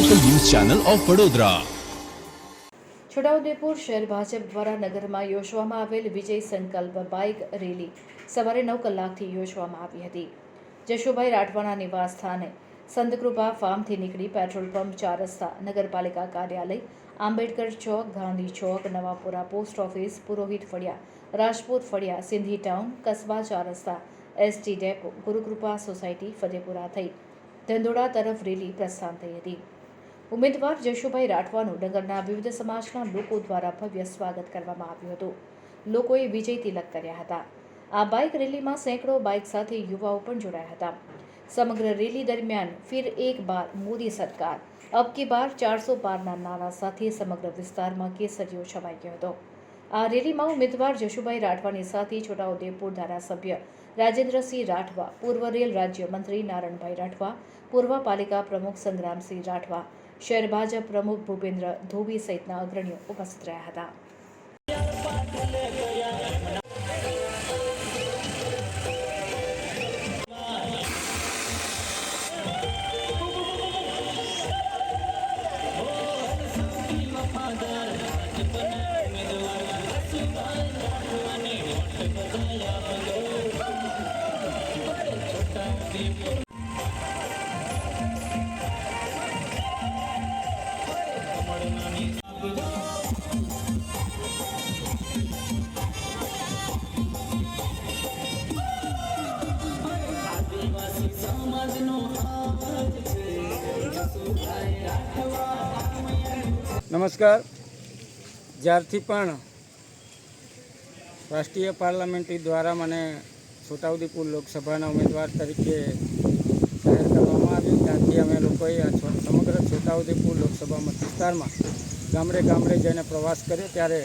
Channel of Vadodara Chhotaudepur શહેર ભાજપ દ્વારા નગરમાં યોજવામાં આવેલ વિજય સંકલ્પ બાઇક રેલી સવારે નવ કલાકથી યોજવામાં આવી હતી. જશુભાઈ રાઠવાના નિવાસ સ્થાને સંતકૃપા ફાર્મથી નીકળી પેટ્રોલ પંપ ચાર રસ્તા નગરપાલિકા કાર્યાલય, આંબેડકર ચોક, ગાંધી ચોક, Navapura post office, Purohit ફળિયા, Rajput ફળિયા, Sindhi town, કસ્બા ચાર રસ્તા, ST depot, Gurukrupa society Fatepura થઈ ધંધોડા તરફ રેલી પ્રસ્થાન થઈ હતી. ઉમેદવાર જશુભાઈ રાઠવાનું નગરના વિવિધ સમાજના લોકો દ્વારા ભવ્ય સ્વાગત કરવામાં આવ્યું હતું. લોકોએ વિજય તિલક કર્યા હતા. આ બાઇક રેલીમાં સેંકડો બાઇક સાથે યુવાઓ પણ જોડાયા હતા. સમગ્ર રેલી દરમિયાન ફિર એક બાર મોદી સરકાર. અબકી બાર ચારસો બારના નારા સાથે સમગ્ર વિસ્તારમાં કેસરીઓ છવાઈ ગયો હતો. આ રેલીમાં ઉમેદવાર જશુભાઈ રાઠવાની સાથે છોટાઉદેપુર ધારાસભ્ય રાજેન્દ્રસિંહ રાઠવા, પૂર્વ રેલ રાજ્યમંત્રી નારણભાઈ રાઠવા, પૂર્વ પાલિકા પ્રમુખ સંગ્રામસિંહ રાઠવા, શહેર ભાજપ પ્રમુખ ભૂપેન્દ્ર ધોબી સહિતના અગ્રણીઓ ઉપસ્થિત રહ્યા હતા. નમસ્કાર. જ્યારથી પણ રાષ્ટ્રીય પાર્લામેન્ટરી દ્વારા મને છોટાઉદેપુર લોકસભાના ઉમેદવાર તરીકે જાહેર કરવામાં આવ્યું. ત્યાંથી અમે લોકોએ સમગ્ર છોટાઉદેપુર લોકસભા મત વિસ્તારમાં ગામડે ગામડે જઈને પ્રવાસ કર્યો. ત્યારે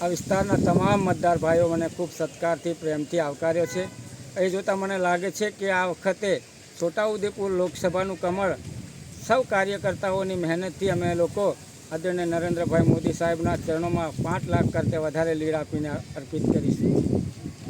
આ વિસ્તારના તમામ મતદાર ભાઈઓ મને ખૂબ સત્કારથી, પ્રેમથી આવકાર્યો છે. એ જોતાં મને લાગે છે કે આ વખતે છોટાઉદેપુર લોકસભાનું કમળ સૌ કાર્યકર્તાઓની મહેનતથી અમે લોકો આદરણીય નરેન્દ્રભાઈ મોદી સાહેબના ચરણોમાં પાંચ લાખ કરતાં વધારે લીડ આપીને અર્પિત કરીશું.